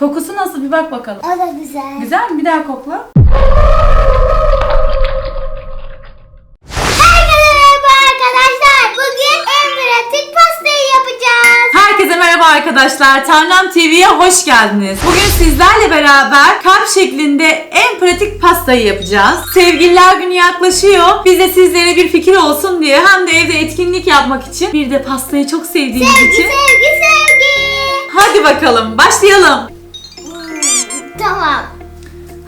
Kokusu nasıl bir bak bakalım. O da güzel. Güzel mi? Bir daha kokla. Herkese merhaba arkadaşlar. Bugün en pratik pastayı yapacağız. Herkese merhaba arkadaşlar. Tanrım TV'ye hoş geldiniz. Bugün sizlerle beraber kalp şeklinde en pratik pastayı yapacağız. Sevgililer günü yaklaşıyor. Biz de sizlere bir fikir olsun diye hem de evde etkinlik yapmak için bir de pastayı çok sevdiğimiz Sevgi için. sevgi sevgi. Hadi bakalım başlayalım. Tamam.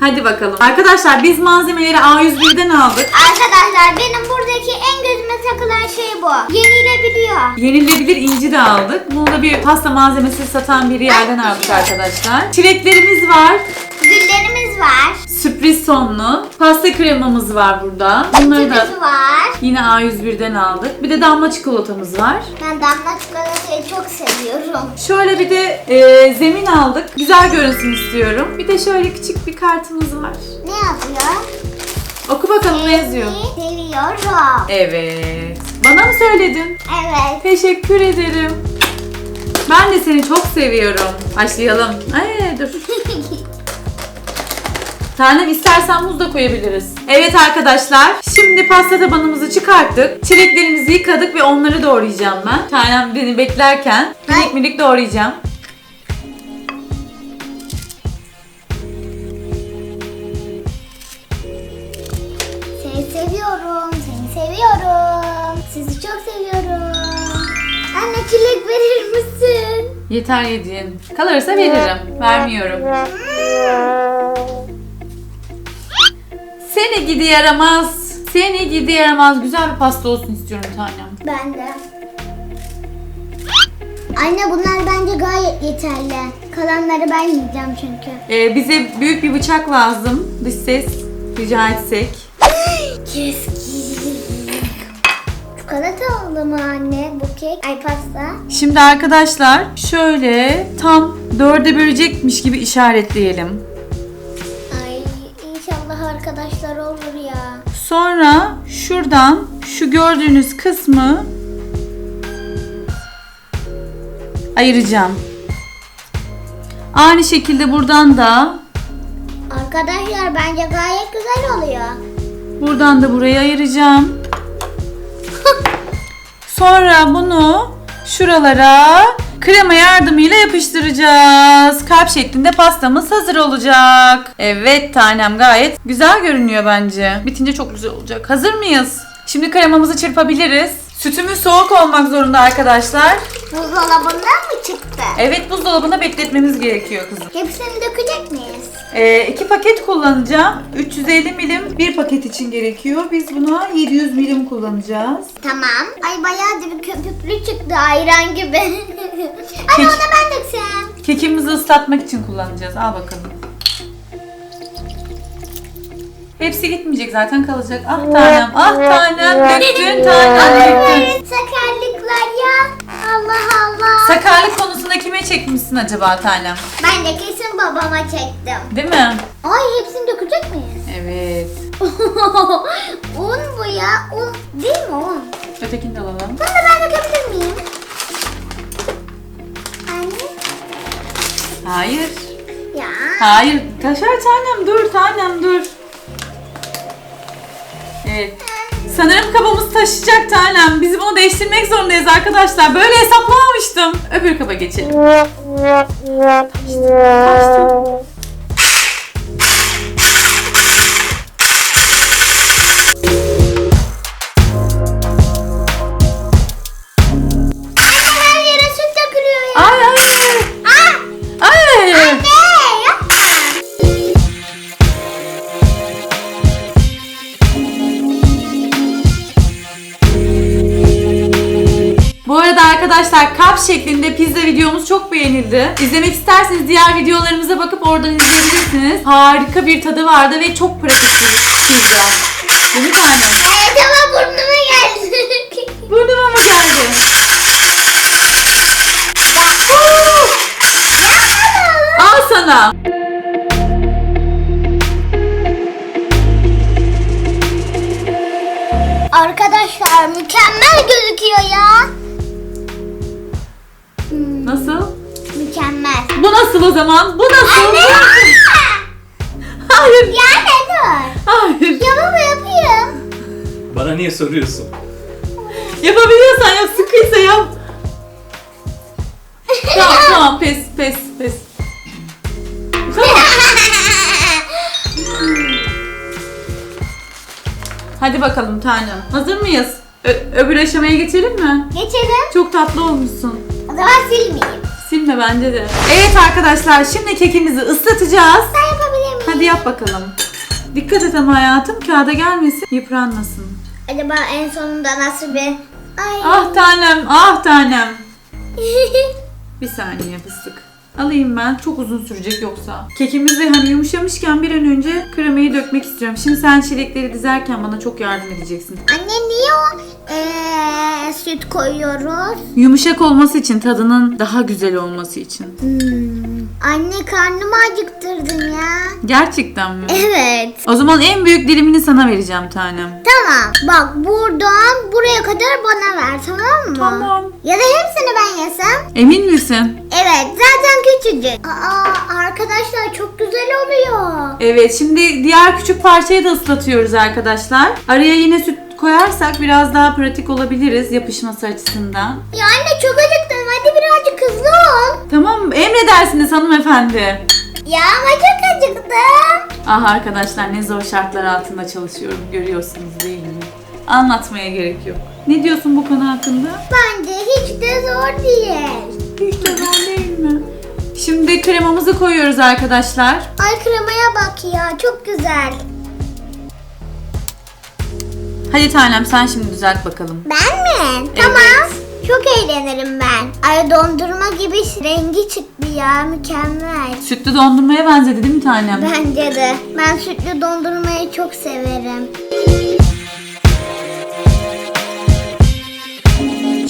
Hadi bakalım. Arkadaşlar biz malzemeleri A101'den aldık. Arkadaşlar benim buradaki en gözüme takılan şey bu. Yenilebiliyor. Yenilebilir inci de aldık. Bunu da bir pasta malzemesi satan bir yerden aldık arkadaşlar. Çileklerimiz var. Güllerimiz var. Sürpriz sonlu. Pasta kremamız var burada. Bunları da var. Yine A101'den aldık. Bir de damla çikolatamız var. Ben damla çikolatayı çok seviyorum. Şöyle bir de e, zemin aldık. Güzel görünsün istiyorum. Bir de şöyle küçük bir kartımız var. Ne yazıyor? Oku bakalım ne yazıyor. Seni seviyorum. Evet. Bana mı söyledin? Evet. Teşekkür ederim. Ben de seni çok seviyorum. Başlayalım. Ay dur. Tanem istersen muz da koyabiliriz. Evet arkadaşlar. Şimdi pasta tabanımızı çıkarttık. Çileklerimizi yıkadık ve onları doğrayacağım ben. Tanem beni beklerken minik minik doğrayacağım. Seni seviyorum, seni seviyorum. Sizi çok seviyorum. Anne çilek verir misin? Yeter yediğin. Kalırsa veririm. Vermiyorum. Seni gidi yaramaz. Seni gidi yaramaz. Güzel bir pasta olsun istiyorum tanem. Ben de. Anne bunlar bence gayet yeterli. Kalanları ben yiyeceğim çünkü. Ee, bize büyük bir bıçak lazım. Dış ses rica etsek. Keskin. Çikolata oldu mu anne bu kek? Ay pasta. Şimdi arkadaşlar şöyle tam dörde bölecekmiş gibi işaretleyelim. Sonra şuradan şu gördüğünüz kısmı ayıracağım. Aynı şekilde buradan da Arkadaşlar bence gayet güzel oluyor. buradan da buraya ayıracağım. Sonra bunu şuralara krema yardımıyla yapıştıracağız. Kalp şeklinde pastamız hazır olacak. Evet tanem gayet güzel görünüyor bence. Bitince çok güzel olacak. Hazır mıyız? Şimdi kremamızı çırpabiliriz. Sütümüz soğuk olmak zorunda arkadaşlar. Buzdolabından mı çıktı? Evet buzdolabında bekletmemiz gerekiyor kızım. Hepsini dökecek miyiz? Ee, iki paket kullanacağım. 350 milim bir paket için gerekiyor. Biz buna 700 milim kullanacağız. Tamam. Ay bayağı da bir köpüklü çıktı ayran gibi. Anne Peki. ona ben döksem. Kekimizi ıslatmak için kullanacağız. Al bakalım. Hepsi gitmeyecek zaten kalacak. Ah tanem, ah tanem, döktün tanem, döktün. Sakarlıklar ya. Allah Allah. Sakarlık konusunda kime çekmişsin acaba tanem? ben de kesin babama çektim. Değil mi? Ay hepsini dökecek miyiz? Evet. un bu ya. Un değil mi un? Ötekini de alalım. Bunu da ben dökebilir miyim? Anne. Hayır. Ya. Hayır. Kaşar tanem dur tanem dur. Sanırım kabımız taşıyacak tanem. Biz bunu değiştirmek zorundayız arkadaşlar. Böyle hesaplamamıştım. Öbür kaba geçelim. Taştı. Her arkadaşlar kalp şeklinde pizza videomuz çok beğenildi. İzlemek isterseniz diğer videolarımıza bakıp oradan izleyebilirsiniz. Harika bir tadı vardı ve çok pratik bir pizza. Değil mi tanem? Evet ama burnuma geldi. Burnuma mı geldi? Al sana. Arkadaşlar mükemmel gözüküyor ya. Zaman? Bu nasıl? Nasıl? Hayır. Ya ne dur. Hayır. Ya baba yapayım. Bana niye soruyorsun? Yapabiliyorsan yap. Sıkıysa yap. tamam tamam pes pes pes. Tamam. Hadi bakalım tanem. Hazır mıyız? Ö- öbür aşamaya geçelim mi? Geçelim. Çok tatlı olmuşsun. O zaman silmeyeyim. Silme bence de. Evet arkadaşlar şimdi kekimizi ıslatacağız. Ben yapabilir miyim? Hadi yap bakalım. Dikkat et ama hayatım kağıda gelmesin, yıpranmasın. Acaba en sonunda nasıl bir... Ay. Ah tanem, ah tanem. Bir saniye fıstık. Alayım ben. Çok uzun sürecek yoksa. Kekimiz de hani yumuşamışken bir an önce kremayı dökmek istiyorum. Şimdi sen çilekleri dizerken bana çok yardım edeceksin. Anne niye o eee, süt koyuyoruz? Yumuşak olması için, tadının daha güzel olması için. Hmm. Anne karnımı acıktırdın ya. Gerçekten mi? Evet. O zaman en büyük dilimini sana vereceğim tanem. Tamam. Bak buradan buraya kadar bana ver tamam mı? Tamam. Ya da hepsini ben yesem? Emin misin? Evet zaten küçücük. Aa arkadaşlar çok güzel oluyor. Evet şimdi diğer küçük parçayı da ıslatıyoruz arkadaşlar. Araya yine süt koyarsak biraz daha pratik olabiliriz yapışması açısından. Ya anne çok acıktım. Hadi birazcık hızlı ol. Tamam emredersiniz hanımefendi. Ya ama çok acıktım. Ah arkadaşlar ne zor şartlar altında çalışıyorum görüyorsunuz değil mi? Anlatmaya gerek yok. Ne diyorsun bu konu hakkında? Bence hiç de zor değil. Hiç de zor değil mi? Şimdi kremamızı koyuyoruz arkadaşlar. Ay kremaya bak ya çok güzel. Hadi tanem sen şimdi düzelt bakalım. Ben mi? Evet. Tamam. Çok eğlenirim ben. Ay dondurma gibi rengi çıktı ya mükemmel. Sütlü dondurmaya benzedi değil mi tanem? Bence de. Ben sütlü dondurmayı çok severim.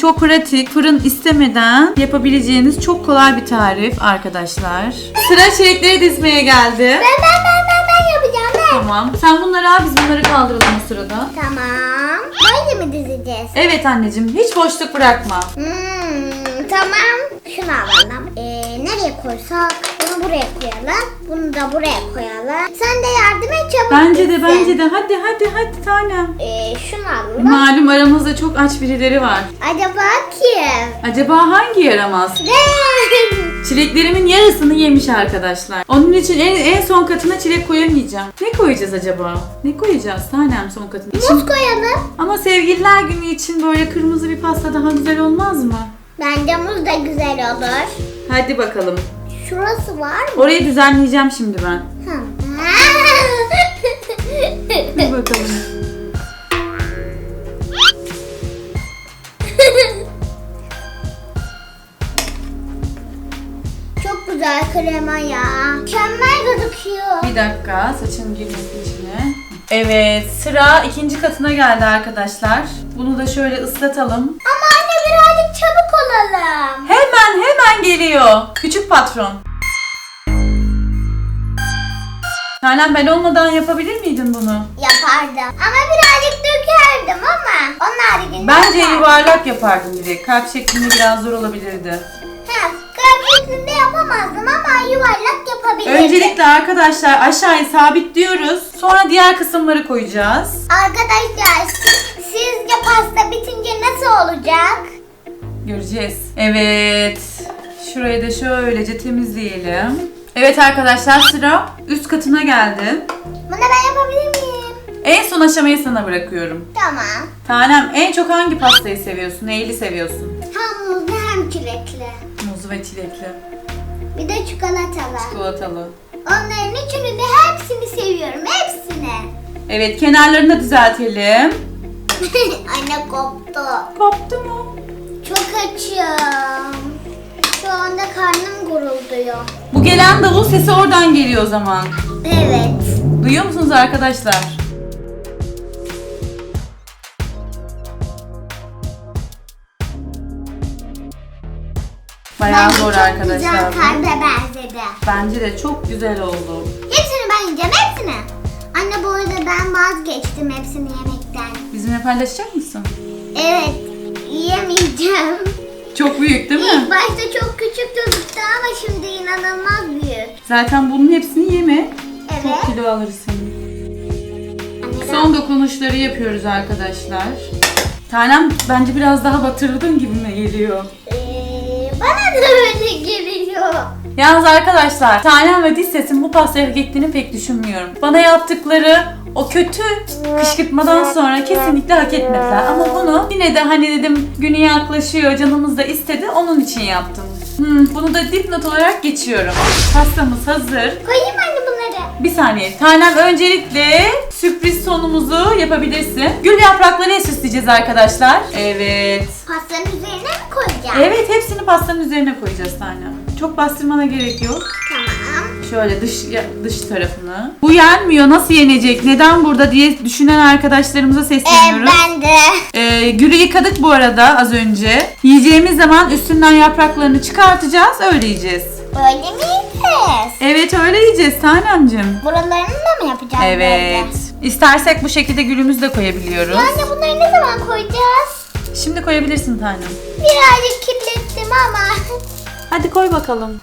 Çok pratik, fırın istemeden yapabileceğiniz çok kolay bir tarif arkadaşlar. Sıra çilekleri dizmeye geldi. Ben ben ben. Tamam. Sen bunları al, biz bunları kaldıralım o sırada. Tamam. Böyle mi dizeceğiz? Evet anneciğim, hiç boşluk bırakma. Hmm, tamam. Şunu alalım. Ee, nereye koysak? Bunu buraya koyalım. Bunu da buraya koyalım. Sen de yardım et çabuk. Bence de, bence de. Hadi, hadi, hadi tanem. Ee, şunu alalım. Malum aramızda çok aç birileri var. Acaba kim? Acaba hangi yaramaz? Ben. Çileklerimin yarısını yemiş arkadaşlar. Onun için en, en son katına çilek koyamayacağım. Ne koyacağız acaba? Ne koyacağız tanem son katına? Muz koyalım. Ama sevgililer günü için böyle kırmızı bir pasta daha güzel olmaz mı? Bence muz da güzel olur. Hadi bakalım. Şurası var mı? Orayı düzenleyeceğim şimdi ben. Hı. Hadi bakalım. güzel krema ya. Mükemmel gözüküyor. Bir dakika saçın girmesi içine. Evet sıra ikinci katına geldi arkadaşlar. Bunu da şöyle ıslatalım. Ama anne birazcık çabuk olalım. Hemen hemen geliyor. Küçük patron. Tanem ben olmadan yapabilir miydin bunu? Yapardım. Ama birazcık dökerdim ama onun haricinde Bence yapardım. yuvarlak yapardım direkt. Kalp şeklinde biraz zor olabilirdi. Şeklinde yapamazdım ama yuvarlak yapabilirdim. Öncelikle arkadaşlar aşağıya sabitliyoruz. Sonra diğer kısımları koyacağız. Arkadaşlar siz- sizce pasta bitince nasıl olacak? Göreceğiz. Evet. Şurayı da şöylece temizleyelim. Evet arkadaşlar sıra üst katına geldi. Bunu ben yapabilir miyim? En son aşamayı sana bırakıyorum. Tamam. Tanem en çok hangi pastayı seviyorsun? Neyli seviyorsun? Hem muzlu hem çilekli. Muzlu ve çilekli. Bir de çikolatalı. Çikolatalı. Onların üçünü de hepsini seviyorum. Hepsini. Evet kenarlarını da düzeltelim. Anne koptu. Koptu mu? Çok açım. Şu anda karnım gurulduyor. Bu gelen davul sesi oradan geliyor o zaman. Evet. Duyuyor musunuz arkadaşlar? Bayağı Bence zor çok arkadaşlar. güzel bu. kalbe benzedi. Bence de çok güzel oldu. Hepsini ben yiyeceğim hepsini. Anne bu arada ben vazgeçtim hepsini yemekten. Bizimle paylaşacak mısın? Evet yiyemeyeceğim. Çok büyük değil mi? İlk başta çok küçük gözüktü ama şimdi inanılmaz büyük. Zaten bunun hepsini yeme. Evet. Çok kilo alırsın. Son dokunuşları yapıyoruz arkadaşlar. Tanem bence biraz daha batırdın gibi mi geliyor? Bana da öyle geliyor. Yalnız arkadaşlar Tanem ve diş sesin bu pastayı hak ettiğini pek düşünmüyorum. Bana yaptıkları o kötü kışkırtmadan sonra kesinlikle hak etmediler. Ama bunu yine de hani dedim günü yaklaşıyor canımız da istedi onun için yaptım. Hmm, bunu da dipnot olarak geçiyorum. Pastamız hazır. Koyayım anne bunları. Bir saniye. Tanem öncelikle sürpriz sonumuzu yapabilirsin. Gül yapraklarıyla süsleyeceğiz arkadaşlar. Evet. Pastanın üzerine mi koyacağım? Evet hepsini pastanın üzerine koyacağız Tanem. Çok bastırmana gerek yok. Tamam. Şöyle dış dış tarafını. Bu yenmiyor. Nasıl yenecek? Neden burada diye düşünen arkadaşlarımıza Ee, sesleniyorum. ben de. Ee, gülü yıkadık bu arada az önce. Yiyeceğimiz zaman üstünden yapraklarını çıkartacağız. Öyle yiyeceğiz. Öyle mi yiyeceğiz? Evet öyle yiyeceğiz Tanemcim. Buralarını da mı yapacağız? Evet. böyle? İstersek bu şekilde gülümüzü de koyabiliyoruz. Ya Anne bunları ne zaman koyacağız? Şimdi koyabilirsin tanem. Birazcık kirlettim ama. Hadi koy bakalım.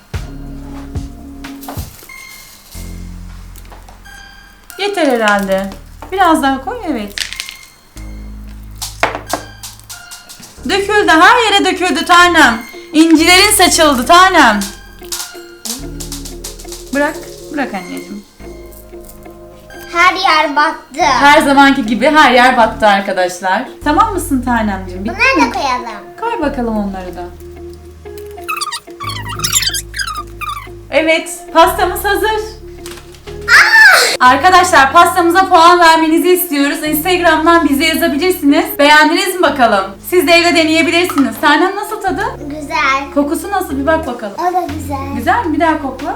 Yeter herhalde. Biraz daha koy evet. Döküldü her yere döküldü tanem. İncilerin saçıldı tanem. Bırak, bırak anneciğim. Her yer battı. Her zamanki gibi her yer battı arkadaşlar. Tamam mısın tanemciğim? Bitti Bunları mi? da koyalım. Koy bakalım onları da. Evet, pastamız hazır. Arkadaşlar pastamıza puan vermenizi istiyoruz. Instagram'dan bize yazabilirsiniz. Beğendiniz mi bakalım? Siz de evde deneyebilirsiniz. Tanem nasıl tadı? Güzel. Kokusu nasıl bir bak bakalım. O da güzel. Güzel mi? Bir daha kokla.